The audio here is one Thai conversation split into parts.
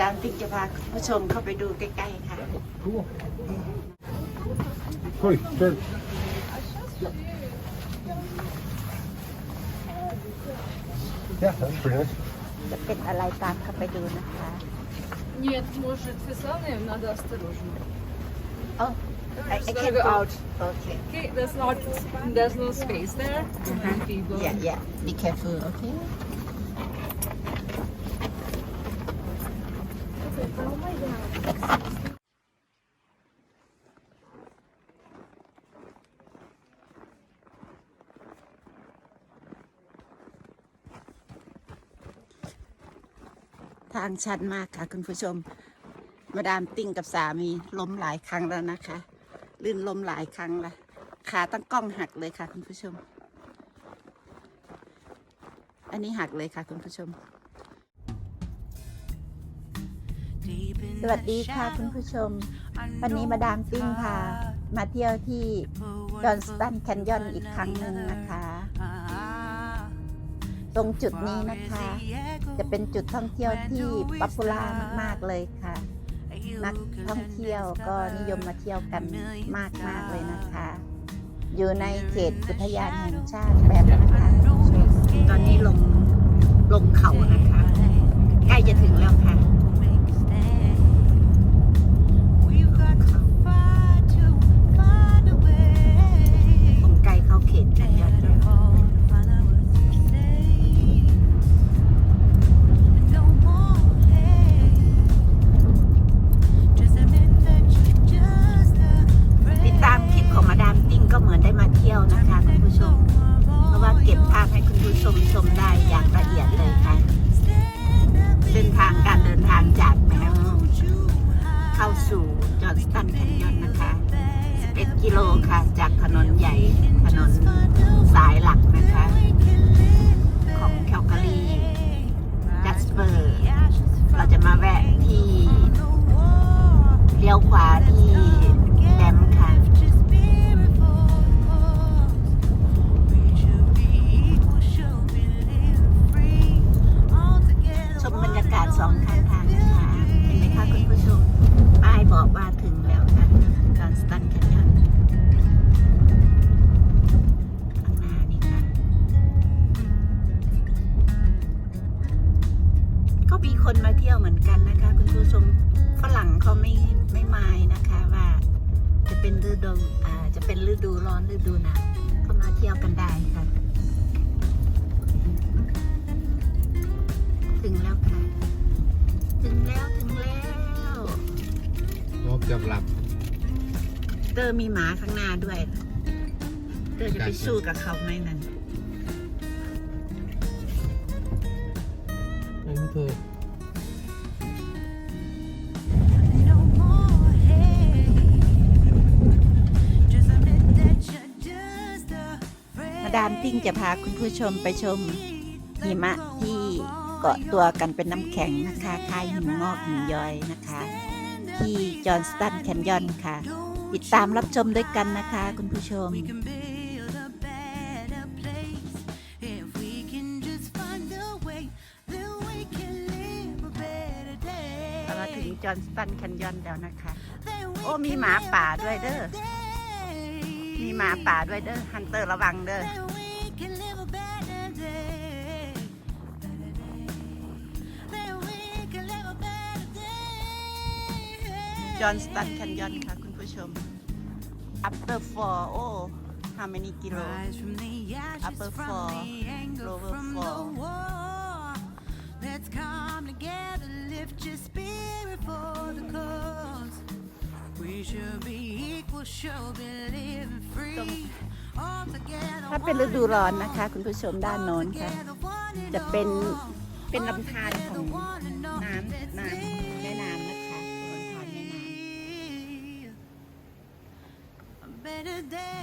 ดามติ๊กจะพาคุณผู้ชมเข้าไปดูใกล้ๆค่ะ Cool. Hoi, turn. Yeah, that's pretty nice. จะเป็นอะไรตามเข้าไปดูนะคะ Нет, может, фасаны, надо осторожно. โอ้ I, I Gotta can go go out. okay Okay, there's not, there's no space there. Too many people. yeah yeah be careful okay ทางชันมากค่ะคุณผู้ชม มาดามติ้งกับสามีล้มหลายครั้งแล้วนะคะ ลื่นล้มหลายครั้งละขาตั้งกล้องหักเลยค่ะคุณผู้ชม อันนี้หักเลยค่ะคุณผู้ชม สวัสดีค่ะคุณผู้ชม วันนี้มาดามติ้งพามาเที่ยวที่จอห์นสตันแคนยอนอีกครั้งหนึ่งนะคะ ตรงจุดนี้นะคะ จะเป็นจุดท่องเที่ยวที่ป๊อปปูล่ามาก ๆ เลยค่ะ นักท่องเที่ยวก็นิยมมาเที่ยวกันมากๆเลยนะคะ อยู่ในเขตอุทยานแห่งชาติแบบนะคะตอนนี้ลงลงเขานะคะ ใกล้จะถึงแล้วค่ะ มได้อย่างละเอียดเลยค่ะ เส้นทางการเดินทางจากแมวเข้าสู่จอร์สตันแคนยอนนะคะ 11 กิโลค่ะ จากถนนใหญ่ถนนสายหลักนะคะ ของแคลการีจัสเปอร์ เป็นฤดูอ่าจะเป็นฤดูร้อนฤดูหนาวก็มาเที่ยวกันได้ค่ะ ถึงแล้วค่ะ ถึงแล้วถึงแล้วโอ้เกือบหลับ เตอร์มีหมาข้างหน้าด้วย เตอร์จะไปสู้กับเขาไหมนั่นไม่เธอ มาดามติ้งจะพาคุณผู้ชมไปชมหิมะที่เกาะตัวกันเป็นน้ำแข็งนะคะคล้ายหินงอกหินย้อยนะคะ ที่จอห์นสตันแคนยอนค่ะ ติดตามรับชมด้วยกันนะคะ คุณผู้ชมเรามาถึงจอห์นสตันแคนยอนแล้วนะคะ โอ้มีหมาป่าด้วยเด้อมีหมาป่าด้วยเด้อฮันเตอร์ระวังเด้อ จอห์นสตันแคนยอนค่ะ คุณผู้ชม upper four โอ้ how many kilo upper four, lower four. Let's come together, lift your spirit for the cause. We should be equal, should be living free. All together, ถ้าเป็นฤดูร้อนนะคะ คุณผู้ชมด้านโน้นค่ะ จะเป็นเป็นลำธารของน้ำน้ำ better day.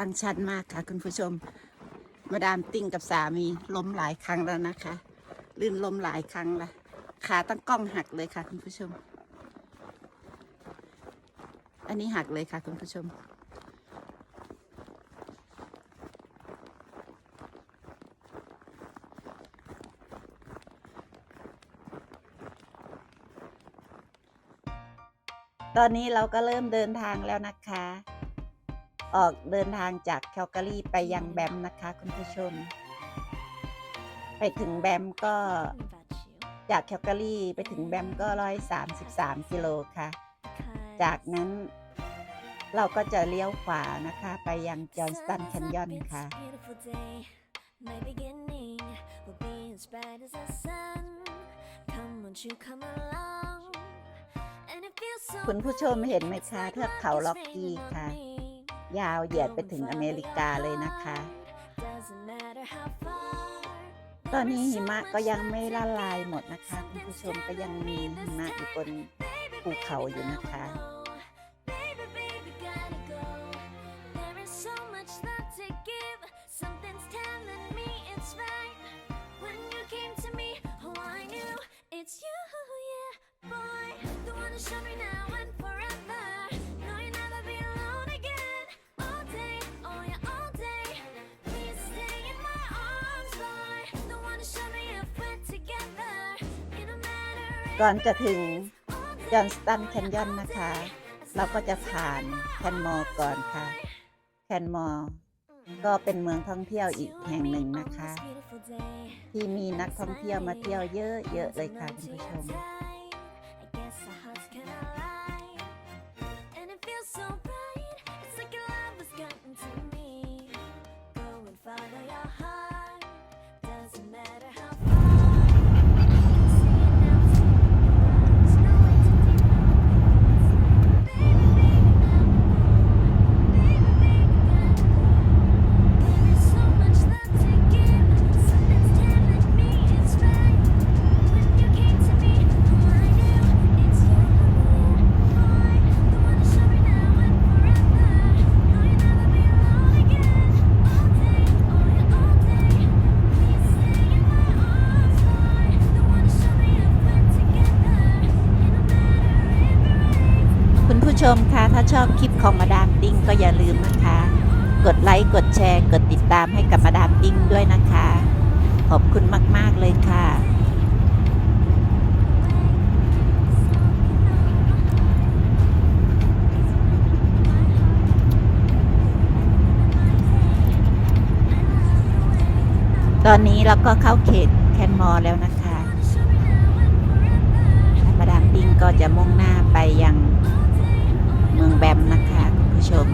างชันมากค่ะ คุณผู้ชม มาดามติ้งกับสามีล้มหลายครั้งแล้วนะคะ ลื่นล้มหลายครั้งละขาตั้งกล้องหักเลยค่ะ คุณผู้ชม อันนี้หักเลยค่ะ คุณผู้ชมตอนนี้เราก็เริ่มเดินทางแล้วนะคะ ออกเดินทางจากแคลการีไปยังแบมนะคะคุณผู้ชม ไปถึงแบมก็จากแคลการีไปถึงแบมก็ร้อยสามสิบสามกิโลค่ะ จากนั้นเราก็จะเลี้ยวขวานะคะ ไปยังจอห์นสตันแคนยอนค่ะ My beginning will be as bright as the sun. Come, won't you come along? คุณผู้ชมเห็นไหมคะเทือกเขาล็อกกี้ค่ะ ยาวเหยียดไปถึงอเมริกาเลยนะคะ Doesn't matter how far. ตอนนี้หิมะก็ยังไม่ละลายหมดนะคะคุณผู้ชมก็ยังมีหิมะอยู่บนภูเขาอยู่นะคะ Baby, baby, gotta go. There is so much love to give. Something's telling me it's right. When you came to me, oh, I knew it's you, yeah, boy. The one to show me now ก่อนจะถึงจอห์นสตันแคนยอนนะคะ เราก็จะผ่านแคนมอร์ก่อนค่ะแคนมอร์ก็เป็นเมืองท่องเที่ยวอีกแห่งหนึ่งนะคะ ที่มีนักท่องเที่ยวมาเที่ยวเยอะๆเลยค่ะคุณผู้ชม ถ้าชอบคลิปของมาดามติ้งก็อย่าลืมนะคะ กดไลค์ กดแชร์ กดติดตามให้กับมาดามติ้งด้วยนะคะ ขอบคุณมาก ๆ เลยค่ะ ตอนนี้เราก็เข้าเขตแคนมอร์แล้วนะคะมาดามติ้งก็จะมุ่งหน้าไปยัง เมืองแบมนะคะคุณผู้ชม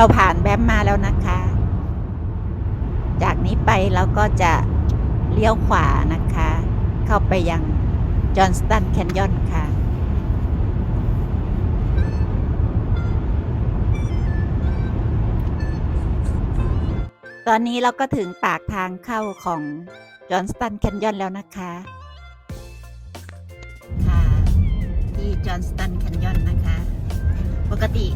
เราผ่านแบมมาแล้วนะคะ จากนี้ไปเราก็จะเลี้ยวขวานะคะ เข้าไปยังจอห์นสตันแคนยอนค่ะ ตอนนี้เราก็ถึงปากทางเข้าของจอห์นสตันแคนยอนแล้วนะคะ ค่ะ ที่จอห์นสตันแคนยอนนะคะ ปกติ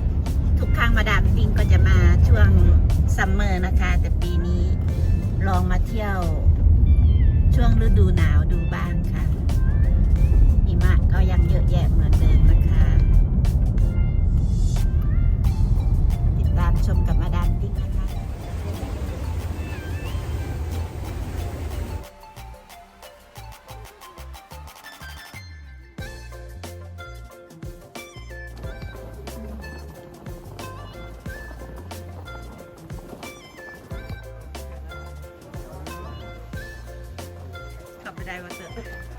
ครั้งมาดามปิงก็จะมาช่วงซัมเมอร์นะคะ แต่ปีนี้ลองมาเที่ยว ช่วงฤดูหนาวดูบ้างค่ะหิมะก็ยังเยอะแยะเหมือนเดิม ได้มา